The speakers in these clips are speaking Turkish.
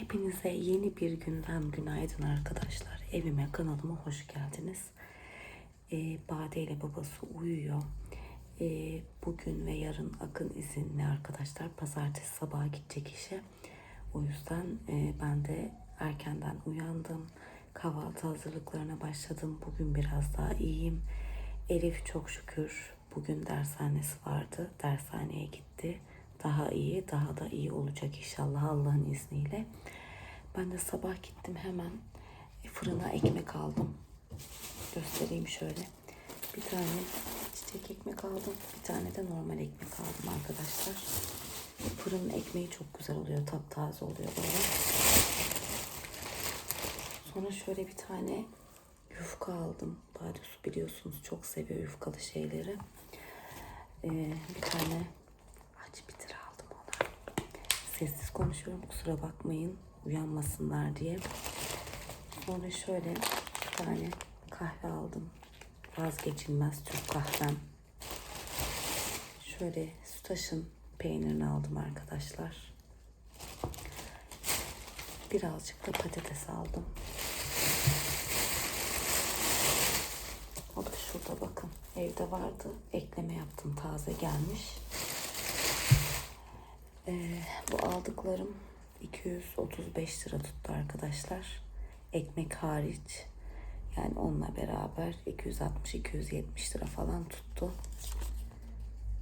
Hepinize yeni bir günden günaydın arkadaşlar. Evime kanalıma hoş geldiniz. Ee, Bade ile babası uyuyor. Ee, bugün ve yarın Akın izinli arkadaşlar. Pazartesi sabah gidecek işe. O yüzden e, ben de erkenden uyandım. Kahvaltı hazırlıklarına başladım. Bugün biraz daha iyiyim. Elif çok şükür bugün dershanesi vardı. Dershaneye gitti. Daha iyi, daha da iyi olacak inşallah Allah'ın izniyle. Ben de sabah gittim hemen fırına ekmek aldım. Göstereyim şöyle. Bir tane çiçek ekmek aldım. Bir tane de normal ekmek aldım arkadaşlar. Fırının ekmeği çok güzel oluyor. Taptaze oluyor böyle. Sonra şöyle bir tane yufka aldım. Badius biliyorsunuz çok seviyor yufkalı şeyleri. Ee, bir tane aç bitir aldım ona. Sessiz konuşuyorum kusura bakmayın uyanmasınlar diye. Sonra şöyle bir tane kahve aldım. Vazgeçilmez Türk kahvem. Şöyle Sütaş'ın peynirini aldım arkadaşlar. Birazcık da patates aldım. O da şurada bakın. Evde vardı. Ekleme yaptım. Taze gelmiş. Ee, bu aldıklarım 235 lira tuttu arkadaşlar. Ekmek hariç. Yani onunla beraber 260-270 lira falan tuttu.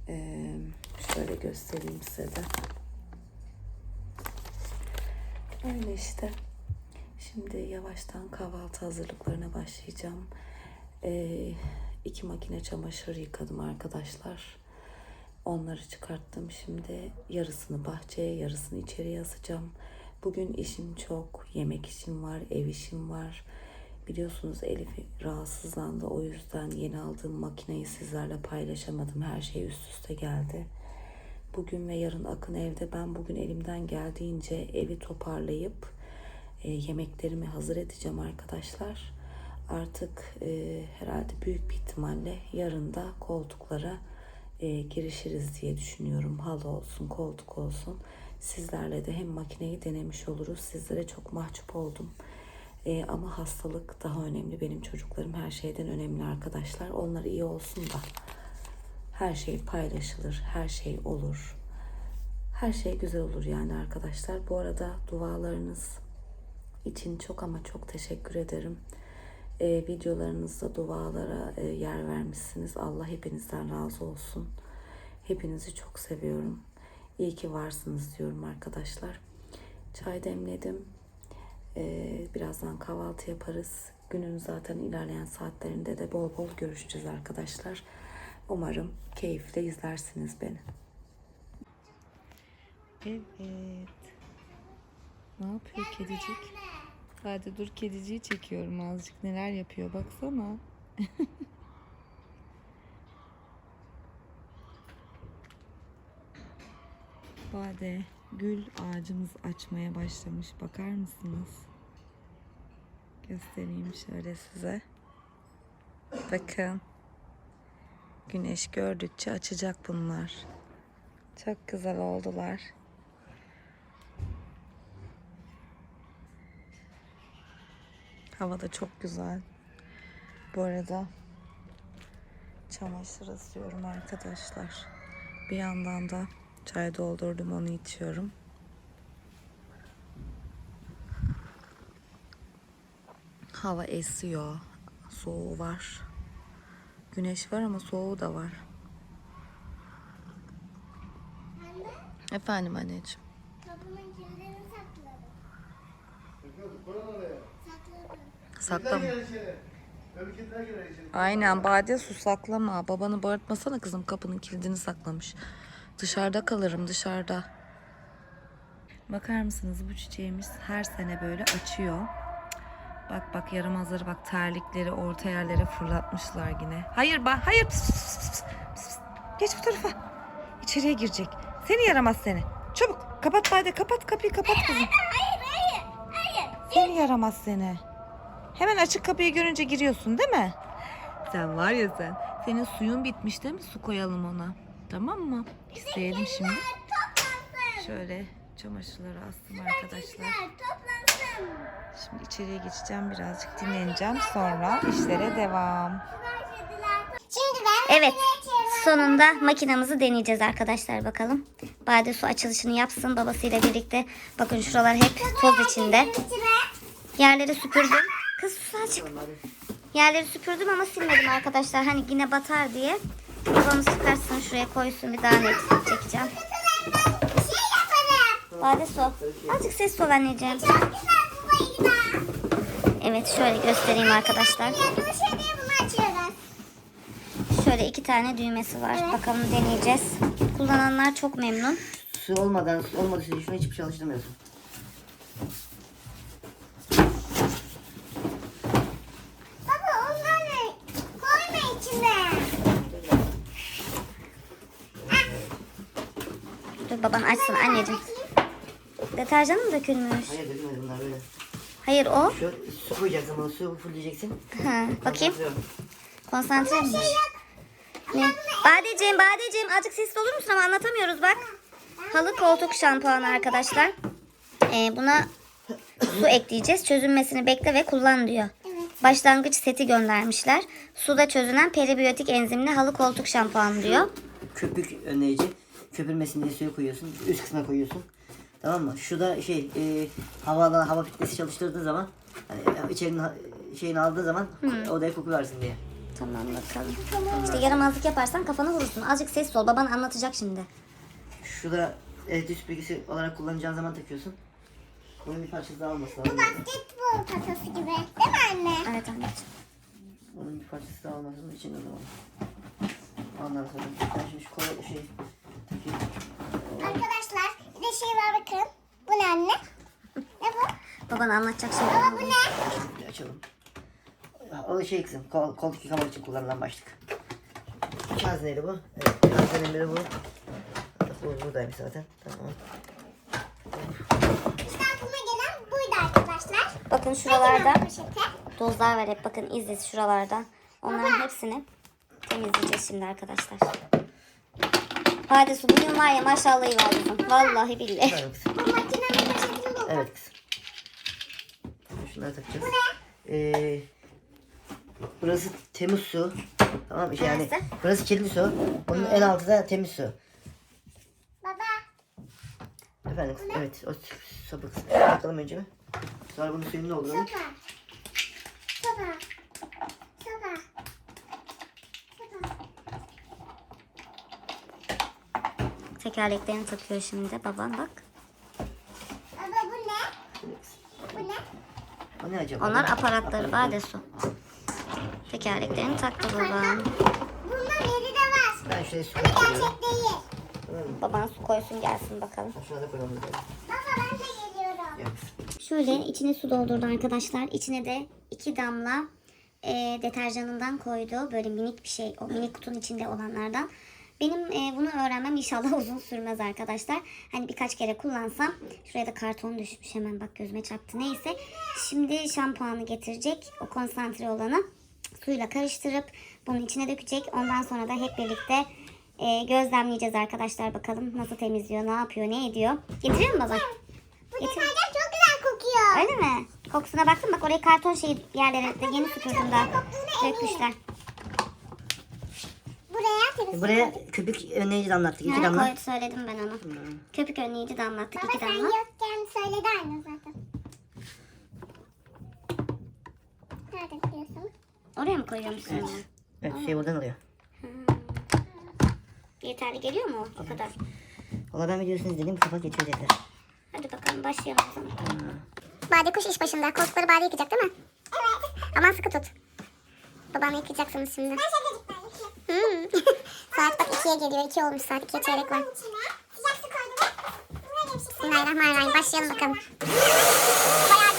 Ee, şöyle göstereyim size de. Öyle işte. Şimdi yavaştan kahvaltı hazırlıklarına başlayacağım. Ee, iki makine çamaşır yıkadım arkadaşlar. Onları çıkarttım. Şimdi yarısını bahçeye, yarısını içeriye asacağım. Bugün işim çok. Yemek işim var, ev işim var. Biliyorsunuz Elif rahatsızlandı. O yüzden yeni aldığım makineyi sizlerle paylaşamadım. Her şey üst üste geldi. Bugün ve yarın Akın evde. Ben bugün elimden geldiğince evi toparlayıp e, yemeklerimi hazır edeceğim arkadaşlar. Artık e, herhalde büyük bir ihtimalle yarın da koltuklara e, girişiriz diye düşünüyorum. Halı olsun, koltuk olsun. Sizlerle de hem makineyi denemiş oluruz. Sizlere çok mahcup oldum. E, ama hastalık daha önemli. Benim çocuklarım her şeyden önemli arkadaşlar. Onlar iyi olsun da her şey paylaşılır, her şey olur. Her şey güzel olur yani arkadaşlar. Bu arada dualarınız için çok ama çok teşekkür ederim. Ee, videolarınızda dualara e, yer vermişsiniz. Allah hepinizden razı olsun. Hepinizi çok seviyorum. İyi ki varsınız diyorum arkadaşlar. Çay demledim. Ee, birazdan kahvaltı yaparız. Günün zaten ilerleyen saatlerinde de bol bol görüşeceğiz arkadaşlar. Umarım keyifle izlersiniz beni. Evet. Ne yapıyor kedicik? Hadi dur kediciyi çekiyorum azıcık. Neler yapıyor baksana. Bade gül ağacımız açmaya başlamış. Bakar mısınız? Göstereyim şöyle size. Bakın. Güneş gördükçe açacak bunlar. Çok güzel oldular. Hava da çok güzel. Bu arada çamaşır asıyorum arkadaşlar. Bir yandan da çay doldurdum onu içiyorum. Hava esiyor. Soğuğu var. Güneş var ama soğuğu da var. Anne, Efendim anneciğim. kapının kilidini sakladım. Saklama. Aynen Bade su saklama. Babanı bağırtmasana kızım kapının kilidini saklamış. Dışarıda kalırım dışarıda. Bakar mısınız bu çiçeğimiz her sene böyle açıyor. Bak bak yaramazları bak terlikleri orta yerlere fırlatmışlar yine. Hayır bak hayır. Pıs, pıs, pıs, pıs. Geç bu tarafa. İçeriye girecek. Seni yaramaz seni. Çabuk kapat Bade kapat kapıyı kapat kızım. Hayır, hayır, hayır. Seni yaramaz seni. Hemen açık kapıyı görünce giriyorsun değil mi? Sen var ya sen. Senin suyun bitmiş değil mi? Su koyalım ona. Tamam mı? İsteyelim şimdi. Toplansın. Şöyle çamaşırları astım arkadaşlar. Toplansın. Şimdi içeriye geçeceğim birazcık dinleneceğim. Sonra işlere devam. Şimdi ben Evet. Sonunda makinamızı deneyeceğiz arkadaşlar bakalım. Bade su açılışını yapsın babasıyla birlikte. Bakın şuralar hep toz içinde. Yerleri süpürdüm. Kız su açık. Yerleri süpürdüm ama silmedim arkadaşlar. Hani yine batar diye. Babamız çıkarsın şuraya koysun bir daha net çekeceğim. şey yaparım. Bade su. Azıcık ses ol anneciğim. Evet şöyle göstereyim arkadaşlar. Şöyle iki tane düğmesi var. Bakalım deneyeceğiz. Kullananlar çok memnun. Su olmadan, su olmadığı sürece şunu hiçbir şey çalıştırmıyorsun. Baba onları koyma içine. Dur baban açsın anneciğim. Deterjan mı dökülmüş? Hayır dökülmedi bunlar böyle. Hayır o. Şu su koyacaksın bunu, su fullleyeceksin. Ha, bakayım. Konsantre ol. Konsantreymiş. Ne? Badeciğim, Badeciğim azıcık sesli olur musun ama anlatamıyoruz bak. Halı koltuk şampuanı arkadaşlar. Ee, buna su ekleyeceğiz. Çözünmesini bekle ve kullan diyor. Başlangıç seti göndermişler. Suda çözünen peribiyotik enzimli halı koltuk şampuanı diyor. Köpük önleyici. Köpürmesin diye suyu koyuyorsun. Üst kısma koyuyorsun. Tamam mı? Şu da şey, e, hava hava filtresi çalıştırdığı zaman, hani içerinin ha- şeyini aldığı zaman odaya koku versin diye. Tamam bakalım. İşte yaramazlık yaparsan kafanı vurursun. Azıcık sesli ol. Baban anlatacak şimdi. Şu da elektrik süpürgesi olarak kullanacağın zaman takıyorsun. Bunun bir parçası daha olması lazım. Basketbol potası gibi. Değil mi anne? Evet anneciğim. Onun bir parçası daha olmasının için o zaman. Ondan sonra ben şimdi şu kola şey. Arkadaşlar bir de şey var bakın. Bu ne anne? Ne bu? Baban anlatacak Baba şimdi. bu ne? Bir açalım. O şey kızım, kol, koltuk yıkamak için kullanılan başlık. Neydi bu? Evet, şarj önemli bu. Bu buradaymış zaten. Tamam. İşte aklıma gelen buydu arkadaşlar. Bakın şuralarda Poşete. Tozlar var hep bakın izlez şuralarda. Onların hepsini temizleyeceğiz şimdi arkadaşlar. Hadi su bugün var ya maşallah var kızım. Vallahi billahi. Tamam kızım. Bu makinenin poşetini buldum. Evet kızım. Şunları takacağız. Ee, burası temiz su. Tamam mı? Yani Neresi? burası kirli su. Bunun en altı da temiz su. Baba. Efendim kızım, evet o kısmı. Bakalım önce mi? Sonra bunun suyunu dolduralım. Sopa. Sopa. Tekerleklerini takıyor şimdi baban bak. Baba bu ne? Bu ne? O ne acaba? Onlar aparatları bade su. Tekerleklerini taktı baban. Bunda yeri de var. Ben şuraya su Ama koyuyorum. gerçek değil. Baban su koysun gelsin bakalım. Şuna da koyalım. bakalım. Baba ben de geliyorum. Şöyle içine su doldurdu arkadaşlar. İçine de iki damla e, deterjanından koydu. Böyle minik bir şey. O minik kutunun içinde olanlardan. Benim e, bunu öğrenmem inşallah uzun sürmez arkadaşlar. Hani birkaç kere kullansam. Şuraya da karton düşmüş hemen bak gözüme çarptı. Neyse. Şimdi şampuanı getirecek. O konsantre olanı suyla karıştırıp bunun içine dökecek. Ondan sonra da hep birlikte e, gözlemleyeceğiz arkadaşlar. Bakalım nasıl temizliyor, ne yapıyor, ne ediyor. Getiriyor mu baba? Bu Getir. çok güzel kokuyor. Öyle mi? Kokusuna baktım bak oraya karton şeyi yerlere de yeni süpürdüm daha. Dökmüşler. Buraya temiz. Buraya köpük önleyici damlattık. iki damla. koy, söyledim ben onu. Köpük önleyici damlattık Baba iki sen damla. yokken söyledi anne zaten. Nerede koyuyorsun? Oraya mı koyuyormuşsun onu? Evet şey buradan alıyor. Yeterli geliyor mu o, kadar? Valla ben videosunu izledim. Kafa geçirecekler. Hadi bakalım başlayalım o zaman. Bade kuş iş başında. Koltukları Bade yıkayacak değil mi? Evet. Aman sıkı tut. Babanı yıkayacaksınız şimdi. Ben şaka hmm. Saat bak ikiye geliyor. İki olmuş saat. İkiye çeyrek var. Bismillahirrahmanirrahim. Başlayalım bakalım. Bayağı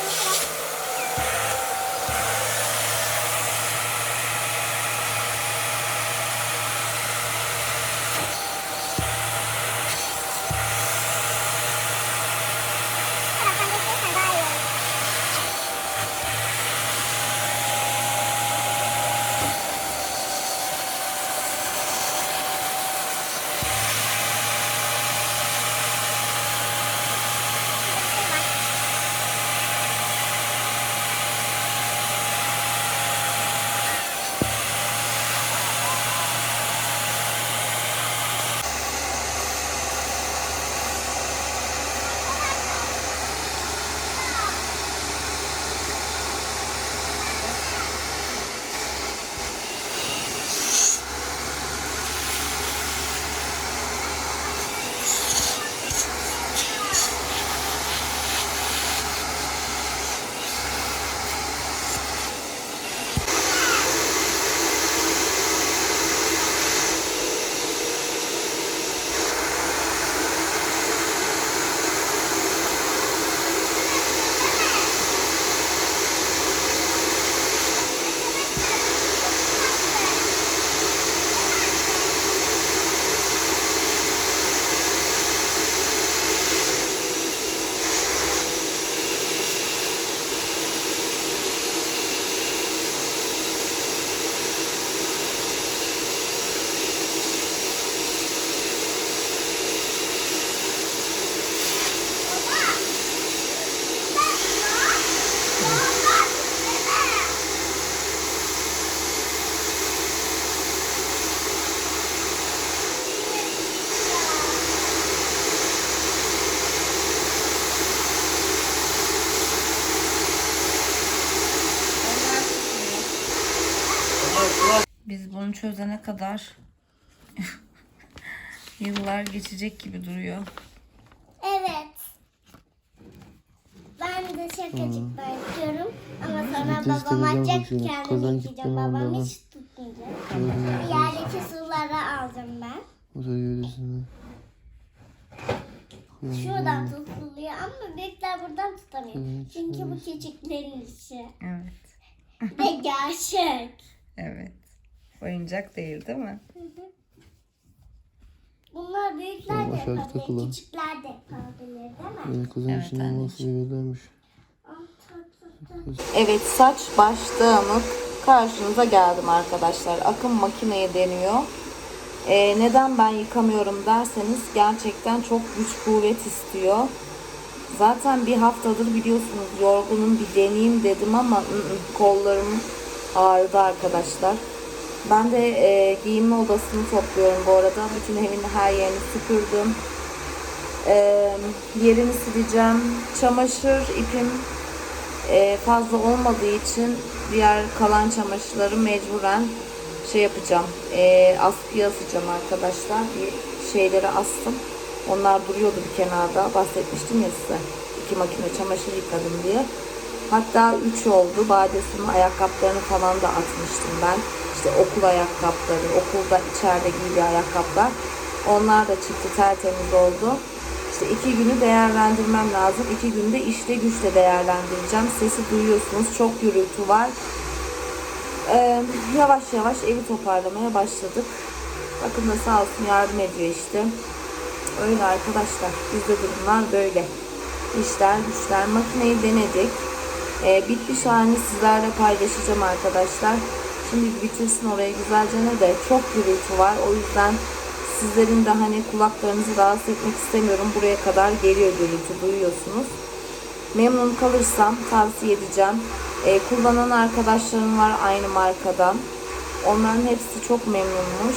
bunu çözene kadar yıllar geçecek gibi duruyor. Evet. Ben de şakacıklar yapıyorum. Ama sonra babam edeceğim açacak kendim Kazan yıkayacağım. gitmem Babam hiç tutmayacak. Yerdeki suları aldım ben. Bu da yöresinde. Şuradan tutuluyor ama büyükler buradan tutamıyor. Çünkü bu küçüklerin işi. Evet. Ve gerçek. Evet. Oyuncak değil değil mi? Bunlar büyükler de aşağıda yapabilir, takılı. küçükler de yapabilir değil mi? Yani kızın Evet, içinde olması belirlenmiş. Evet saç baş dağınık karşınıza geldim arkadaşlar. Akım makineye deniyor. Ee, neden ben yıkamıyorum derseniz gerçekten çok güç kuvvet istiyor. Zaten bir haftadır biliyorsunuz yorgunum bir deneyeyim dedim ama ı ı, kollarım ağrıdı arkadaşlar. Ben de e, giyinme odasını topluyorum bu arada. Bütün evin her yerini süpürdüm. Ee, yerini sileceğim. Çamaşır ipim e, fazla olmadığı için diğer kalan çamaşırları mecburen şey yapacağım. E, askıya asacağım arkadaşlar. Bir şeyleri astım. Onlar duruyordu bir kenarda. Bahsetmiştim ya size. İki makine çamaşır yıkadım diye. Hatta üç oldu. Badesinin ayakkabılarını falan da atmıştım ben. İşte okul ayakkabıları, okulda içeride giydiği ayakkabılar. Onlar da çıktı tertemiz oldu. İşte iki günü değerlendirmem lazım. İki günde işte güçle değerlendireceğim. Sesi duyuyorsunuz. Çok gürültü var. Ee, yavaş yavaş evi toparlamaya başladık. Bakın da sağ olsun yardım ediyor işte. Öyle arkadaşlar. Bizde durumlar böyle. İşler güçler. Makineyi denedik. Ee, bitmiş halini sizlerle paylaşacağım arkadaşlar. Şimdi bitirsin oraya güzelce ne de çok gürültü var. O yüzden sizlerin de hani kulaklarınızı rahatsız etmek istemiyorum. Buraya kadar geliyor gürültü duyuyorsunuz. Memnun kalırsam tavsiye edeceğim. Ee, kullanan arkadaşlarım var aynı markadan. Onların hepsi çok memnunmuş.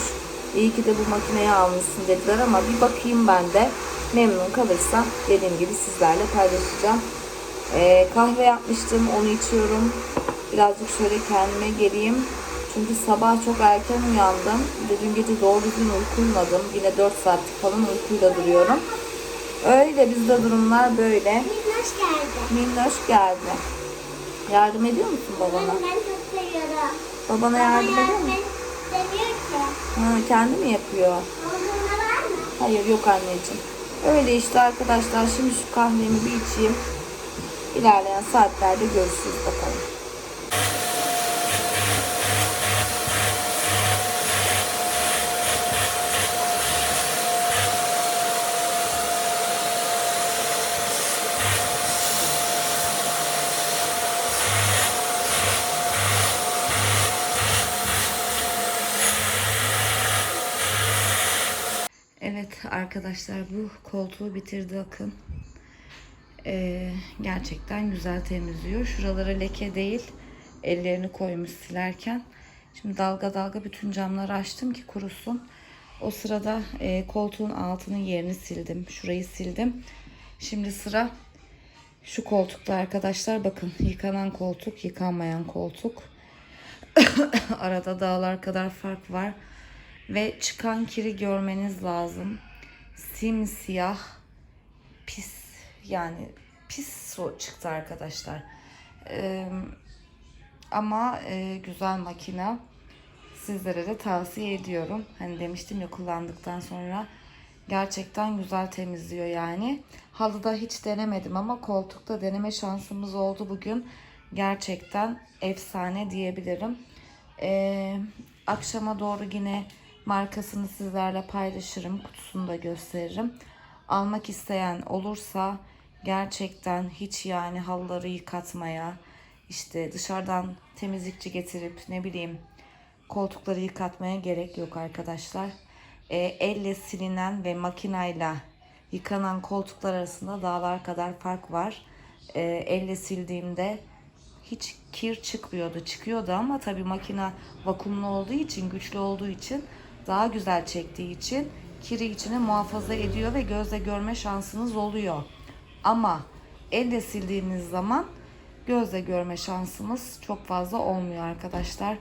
İyi ki de bu makineyi almışsın dediler ama bir bakayım ben de. Memnun kalırsam dediğim gibi sizlerle paylaşacağım. Ee, kahve yapmıştım onu içiyorum. Birazcık şöyle kendime geleyim. Çünkü sabah çok erken uyandım. Dün gece doğru düzgün uyku uyumadım. Yine 4 saatlik falan uykuyla duruyorum. Öyle bizde durumlar böyle. Minnoş geldi. Minnoş geldi. Yardım ediyor musun babana? Ben çok seviyorum. Babana yardım ediyor musun? ki. Ha, kendi mi yapıyor? Dondurma var mı? Hayır yok anneciğim. Öyle işte arkadaşlar. Şimdi şu kahvemi bir içeyim. İlerleyen saatlerde görüşürüz bakalım. Evet arkadaşlar bu koltuğu bitirdi Akın. Ee, gerçekten güzel temizliyor. Şuralara leke değil ellerini koymuş silerken. Şimdi dalga dalga bütün camları açtım ki kurusun. O sırada e, koltuğun altının yerini sildim. Şurayı sildim. Şimdi sıra şu koltukta arkadaşlar. Bakın yıkanan koltuk, yıkanmayan koltuk. Arada dağlar kadar fark var. Ve çıkan kiri görmeniz lazım. Simsiyah pis yani pis su çıktı arkadaşlar. Ee, ama e, güzel makine. Sizlere de tavsiye ediyorum. Hani demiştim ya kullandıktan sonra gerçekten güzel temizliyor yani. Halıda hiç denemedim ama koltukta deneme şansımız oldu bugün. Gerçekten efsane diyebilirim. Ee, akşama doğru yine markasını sizlerle paylaşırım. Kutusunu da gösteririm. Almak isteyen olursa gerçekten hiç yani halıları yıkatmaya, işte dışarıdan temizlikçi getirip ne bileyim koltukları yıkatmaya gerek yok arkadaşlar. Ee, elle silinen ve makinayla yıkanan koltuklar arasında dağlar kadar fark var. Ee, elle sildiğimde hiç kir çıkmıyordu. Çıkıyordu ama tabii makine vakumlu olduğu için, güçlü olduğu için daha güzel çektiği için kiri içine muhafaza ediyor ve gözle görme şansınız oluyor. Ama elle sildiğiniz zaman gözle görme şansımız çok fazla olmuyor arkadaşlar.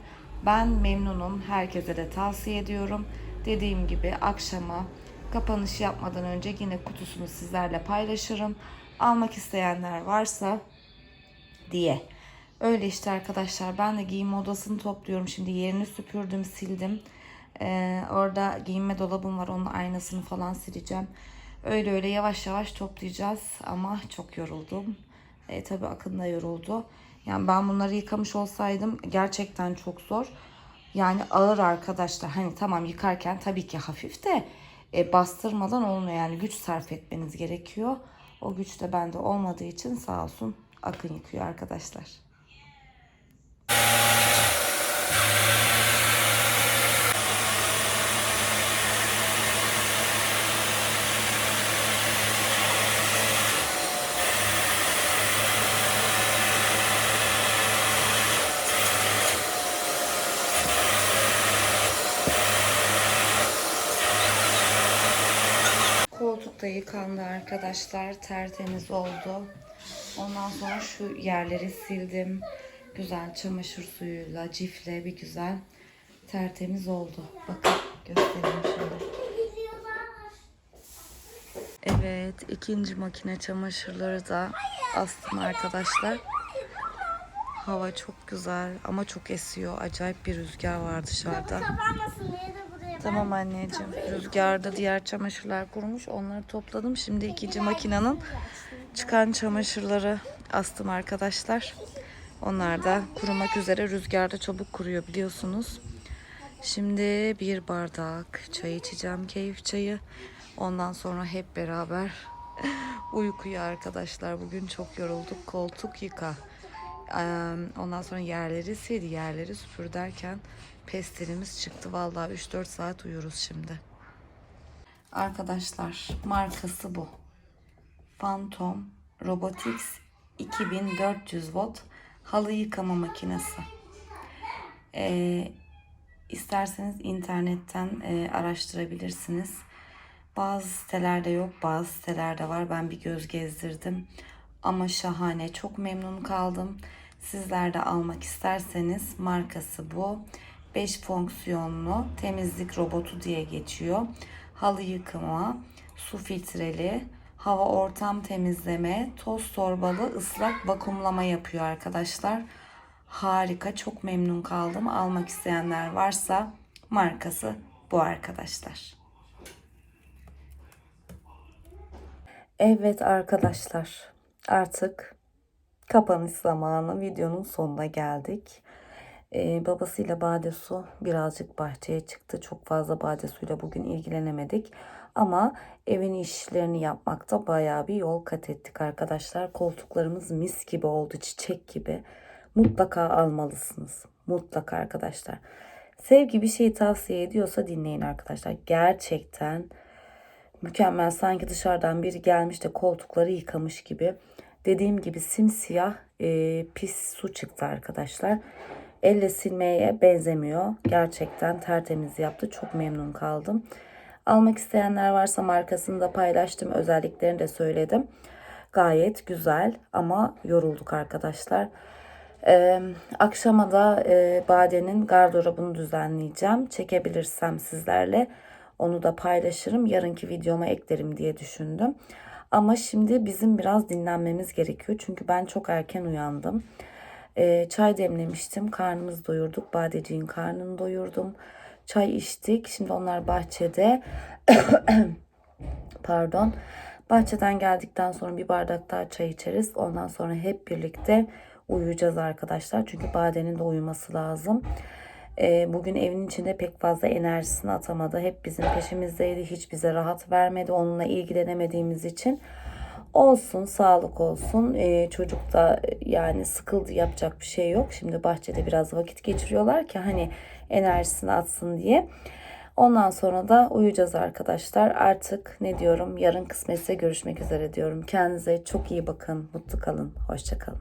Ben memnunum. Herkese de tavsiye ediyorum. Dediğim gibi akşama kapanış yapmadan önce yine kutusunu sizlerle paylaşırım. Almak isteyenler varsa diye. Öyle işte arkadaşlar. Ben de giyinme odasını topluyorum. Şimdi yerini süpürdüm, sildim. Ee, orada giyinme dolabım var. Onun aynasını falan sileceğim. Öyle öyle yavaş yavaş toplayacağız. Ama çok yoruldum. E, tabii Akın da yoruldu. Yani ben bunları yıkamış olsaydım gerçekten çok zor. Yani ağır arkadaşlar. Hani tamam yıkarken tabii ki hafif de e, bastırmadan olmuyor. Yani güç sarf etmeniz gerekiyor. O güç de bende olmadığı için sağ olsun Akın yıkıyor arkadaşlar. Da yıkandı arkadaşlar. Tertemiz oldu. Ondan sonra şu yerleri sildim. Güzel çamaşır suyuyla, cifle bir güzel tertemiz oldu. Bakın göstereyim şöyle. Evet ikinci makine çamaşırları da astım arkadaşlar. Hava çok güzel ama çok esiyor. Acayip bir rüzgar var dışarıda. Tamam anneciğim. Rüzgarda diğer çamaşırlar kurumuş. Onları topladım. Şimdi ikinci makinenin çıkan çamaşırları astım arkadaşlar. Onlar da kurumak üzere. Rüzgarda çabuk kuruyor biliyorsunuz. Şimdi bir bardak çay içeceğim. Keyif çayı. Ondan sonra hep beraber uykuya arkadaşlar. Bugün çok yorulduk. Koltuk yıka. Ondan sonra yerleri sil, yerleri süpür derken pestilimiz çıktı. Vallahi 3-4 saat uyuruz şimdi. Arkadaşlar markası bu. Phantom Robotics 2400 volt halı yıkama makinesi. Ee, isterseniz internetten e, araştırabilirsiniz. Bazı sitelerde yok, bazı sitelerde var. Ben bir göz gezdirdim. Ama şahane, çok memnun kaldım. Sizler de almak isterseniz markası bu. 5 fonksiyonlu temizlik robotu diye geçiyor. Halı yıkama, su filtreli, hava ortam temizleme, toz torbalı ıslak vakumlama yapıyor arkadaşlar. Harika, çok memnun kaldım. Almak isteyenler varsa markası bu arkadaşlar. Evet arkadaşlar artık kapanış zamanı videonun sonuna geldik. Ee, babasıyla Badesu birazcık bahçeye çıktı. Çok fazla Badesuyla bugün ilgilenemedik. Ama evin işlerini yapmakta bayağı bir yol kat ettik arkadaşlar. Koltuklarımız mis gibi oldu, çiçek gibi. Mutlaka almalısınız. Mutlaka arkadaşlar. Sevgi bir şeyi tavsiye ediyorsa dinleyin arkadaşlar. Gerçekten mükemmel sanki dışarıdan biri gelmiş de koltukları yıkamış gibi. Dediğim gibi simsiyah e, pis su çıktı arkadaşlar. Elle silmeye benzemiyor. Gerçekten tertemiz yaptı. Çok memnun kaldım. Almak isteyenler varsa markasını da paylaştım. Özelliklerini de söyledim. Gayet güzel ama yorulduk arkadaşlar. Ee, akşama da e, Bade'nin gardırobunu düzenleyeceğim. Çekebilirsem sizlerle onu da paylaşırım. Yarınki videoma eklerim diye düşündüm. Ama şimdi bizim biraz dinlenmemiz gerekiyor. Çünkü ben çok erken uyandım. Ee, çay demlemiştim. Karnımızı doyurduk. Badeciğin karnını doyurdum. Çay içtik. Şimdi onlar bahçede. Pardon. Bahçeden geldikten sonra bir bardak daha çay içeriz. Ondan sonra hep birlikte uyuyacağız arkadaşlar. Çünkü Bade'nin de uyuması lazım. Ee, bugün evin içinde pek fazla enerjisini atamadı. Hep bizim peşimizdeydi. Hiç bize rahat vermedi. Onunla ilgilenemediğimiz için. Olsun, sağlık olsun. Ee, çocuk da yani sıkıldı yapacak bir şey yok. Şimdi bahçede biraz vakit geçiriyorlar ki hani enerjisini atsın diye. Ondan sonra da uyuyacağız arkadaşlar. Artık ne diyorum yarın kısmetse görüşmek üzere diyorum. Kendinize çok iyi bakın. Mutlu kalın. Hoşça kalın.